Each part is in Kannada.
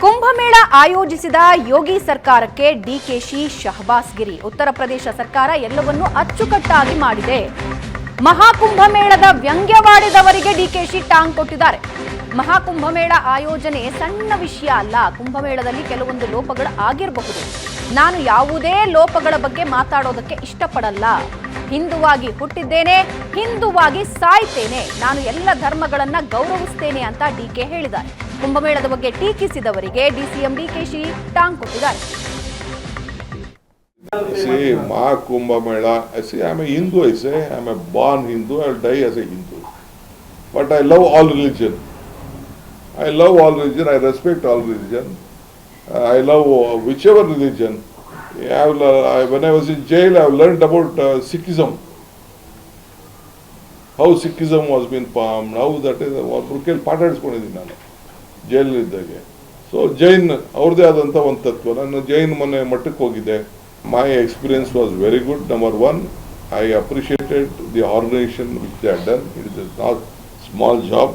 ಕುಂಭಮೇಳ ಆಯೋಜಿಸಿದ ಯೋಗಿ ಸರ್ಕಾರಕ್ಕೆ ಡಿಕೆಶಿ ಶಹಬಾಸ್ ಗಿರಿ ಉತ್ತರ ಪ್ರದೇಶ ಸರ್ಕಾರ ಎಲ್ಲವನ್ನೂ ಅಚ್ಚುಕಟ್ಟಾಗಿ ಮಾಡಿದೆ. ಮಹಾಕುಂಭಮೇಳದ ವ್ಯಂಗ್ಯವಾಡಿದವರಿಗೆ ಡಿಕೆಶಿ ಟಾಂಗ್ ಕೊಟ್ಟಿದ್ದಾರೆ. ಮಹಾಕುಂಭಮೇಳ ಆಯೋಜನೆ ಸಣ್ಣ ವಿಷಯ ಅಲ್ಲ. ಕುಂಭಮೇಳದಲ್ಲಿ ಕೆಲವೊಂದು ಲೋಪಗಳು ಆಗಿರಬಹುದು. ನಾನು ಯಾವುದೇ ಲೋಪಗಳ ಬಗ್ಗೆ ಮಾತಾಡೋದಕ್ಕೆ ಇಷ್ಟಪಡಲ್ಲ. ಹಿಂದುವಾಗಿ ಹುಟ್ಟಿದ್ದೇನೆ, ಹಿಂದುವಾಗಿ ಸಾಯ್ತೇನೆ. ನಾನು ಎಲ್ಲ ಧರ್ಮಗಳನ್ನ ಗೌರವಿಸ್ತೇನೆ ಅಂತ ಡಿಕೆ ಹೇಳಿದ್ದಾರೆ. ಕುಂಭಮೇಳದ ಬಗ್ಗೆ ಟೀಕಿಸಿದವರಿಗೆ ಡಿಸಿಎಂ ಡಿಕೆಶಿ ಟಾಂಗ್ ಕೊಟ್ಟಿದ್ದಾರೆ see, I'm a Hindu, I say, I'm a born Hindu, I'll die as a Hindu. But I love all religion. I love all religion, I respect all religion. Uh, I love uh, whichever religion. I have, uh, I, when I was in jail, I've learned about uh, Sikhism. How Sikhism was being formed, how that is, ಒಬ್ರು ಕೇಳಿ ಪಾಠ ಹೇಳಿಸ್ಕೊಂಡಿದ್ದೀನಿ ನಾನು ಜೈಲಲ್ಲಿದ್ದಾಗೆ ಸೊ ಜೈನ್ ಅವ್ರದ್ದೇ ಆದಂಥ ಒಂದು ತತ್ವ. ನಾನು ಜೈನ್ ಮೊನ್ನೆ ಮಟ್ಟಕ್ಕೆ ಹೋಗಿದ್ದೆ. My experience was very good number one I appreciated the organisation which they done it is not small job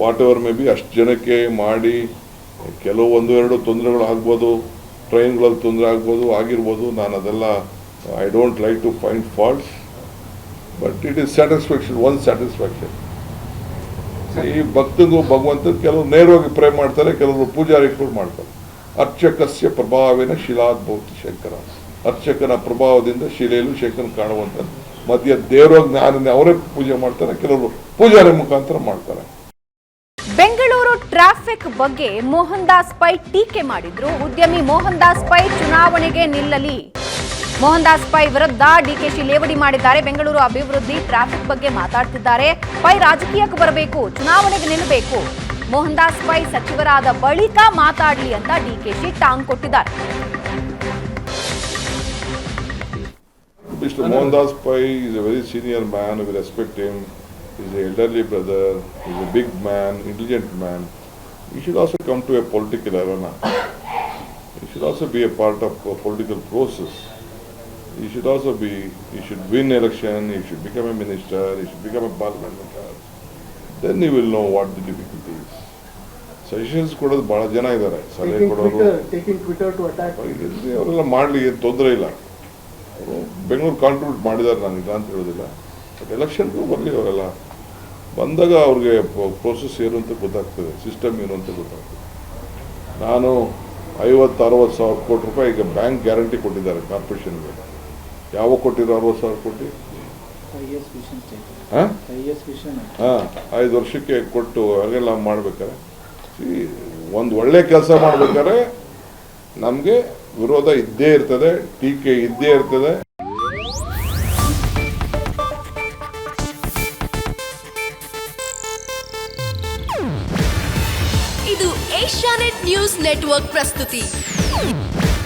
whatever may be ಅಷ್ಟು ಜನಕ್ಕೆ ಮಾಡಿ, ಕೆಲವು ಒಂದು, ಎರಡು ತೊಂದರೆಗಳು ಆಗ್ಬೋದು ಟ್ರೈನ್ಗಳಲ್ಲಿ ತೊಂದರೆ ಆಗ್ಬೋದು, ಆಗಿರ್ಬೋದು. ನಾನು ಅದೆಲ್ಲ I don't like to find faults but it is satisfaction one satisfaction ಈ ಭಕ್ತನಿಗೂ ಭಗವಂತನ ಕೆಲವರು ನೇರವಾಗಿ ಪ್ರೇ ಮಾಡ್ತಾರೆ, ಕೆಲವರು ಪೂಜಾರಿ ಕೂಡ ಮಾಡ್ತಾರೆ. ಅರ್ಚಕಸ್ಯ ಪ್ರಭಾವೇನ ಶಿಲಾದ್ಭೂತಿ ಶಂಕರ. ಅರ್ಚಕನ ಪ್ರಭಾವದಿಂದ ಶಿಲೆಯಲ್ಲೂ ಶಂಕರ ಕಾಣುವಂತ ಮಧ್ಯ ದೇವರ ಜ್ಞಾನನೇ ಅವರೇ ಪೂಜೆ ಮಾಡ್ತಾರೆ, ಕೆಲವರು ಪೂಜಾರಿ ಮುಖಾಂತರ ಮಾಡ್ತಾರೆ. ಬೆಂಗಳೂರು ಟ್ರಾಫಿಕ್ ಬಗ್ಗೆ ಮೋಹನ್ ದಾಸ್ ಪೈ ಟೀಕೆ ಮಾಡಿದ್ರು. ಉದ್ಯಮಿ ಮೋಹನ್ ದಾಸ್ ಪೈ ಚುನಾವಣೆಗೆ ನಿಲ್ಲಲಿ. ಮೋಹನ್ ದಾಸ್ ಪೈ ವಿರುದ್ಧ ಡಿಕೆಶಿ ಲೇವಡಿ ಮಾಡಿದ್ದಾರೆ ಬೆಂಗಳೂರು ಅಭಿವೃದ್ಧಿ ಟ್ರಾಫಿಕ್ ಬಗ್ಗೆ ಮಾತಾಡ್ತಿದ್ದಾರೆ ಪೈ ರಾಜಕೀಯಕ್ಕೆ ಬರಬೇಕು ಚುನಾವಣೆಗೆ ನಿಲ್ಲಬೇಕು ಮೋಹನ್ ದಾಸ್ ಪೈ ಸಚಿವರಾದ ಬಳಿಕ ಮಾತಾಡಲಿ ಅಂತ ಡಿಕೆಶಿ ಟಾಂಗ್ ಕೊಟ್ಟಿದ್ದಾರೆ Mr. Mohandas Pai is a very senior man, we respect him. He's an elderly brother, he's a big man, intelligent man. He should also come to a political arena. He should also be a part of a political process. He should also be, he should win election, he should become a minister, he should become a parliament member. Then he will know what the difficulty is. Suggestions ಕೊಡೋದು ಭಾಳ ಜನ ಇದ್ದಾರೆ. ಸಲಹೆ ಕೊಡೋರು. Twitter, taking Twitter to attack. ಇರ್ಲಿ, ಅವರೆಲ್ಲ ಮಾಡಲಿ ಏನು ತೊಂದರೆ ಇಲ್ಲ. ಅವರು ಬೆಂಗಳೂರು ಕಾಂಟ್ರಿಬ್ಯೂಟ್ ಮಾಡಿದ್ದಾರೆ ನಾನು ಇಲ್ಲ ಅಂತ ಹೇಳೋದಿಲ್ಲ. ಬಟ್ ಎಲೆಕ್ಷನ್ಗೂ ಬರಲಿ ಅವರೆಲ್ಲ. ಬಂದಾಗ ಅವ್ರಿಗೆ ಪ್ರೋಸೆಸ್ ಏನು ಅಂತ ಗೊತ್ತಾಗ್ತದೆ ಸಿಸ್ಟಮ್ ಏನು ಅಂತ ಗೊತ್ತಾಗ್ತದೆ. ನಾನು ಐವತ್ತು ಅರವತ್ತು ಸಾವಿರ ಕೋಟಿ ರೂಪಾಯಿ ಈಗ ಬ್ಯಾಂಕ್ ಗ್ಯಾರಂಟಿ ಕೊಟ್ಟಿದ್ದಾರೆ ಕಾರ್ಪೊರೇಷನ್ಗೆ ಯಾವ ಕೊಟ್ಟಿರೋ ಅರವತ್ತು ಸಾವಿರ ಕೋಟಿ IAS vision statement. ಹಾಂ IAS vision. ಹಾಂ ಐದು ವರ್ಷಕ್ಕೆ ಕೊಟ್ಟು ಹಾಗೆಲ್ಲ ಮಾಡ್ಬೇಕಾರೆ ಒಂದು ಒಳ್ಳೆ ಕೆಲಸ ಮಾಡ್ಬೇಕಾದ್ರೆ ನಮಗೆ ವಿರೋಧ ಇದ್ದೇ ಇರ್ತದೆ ಟೀಕೆ ಇದ್ದೇ ಇರ್ತದೆ ಇದು ಏಷ್ಯಾನೆಟ್ ನ್ಯೂಸ್ ನೆಟ್ವರ್ಕ್ ಪ್ರಸ್ತುತಿ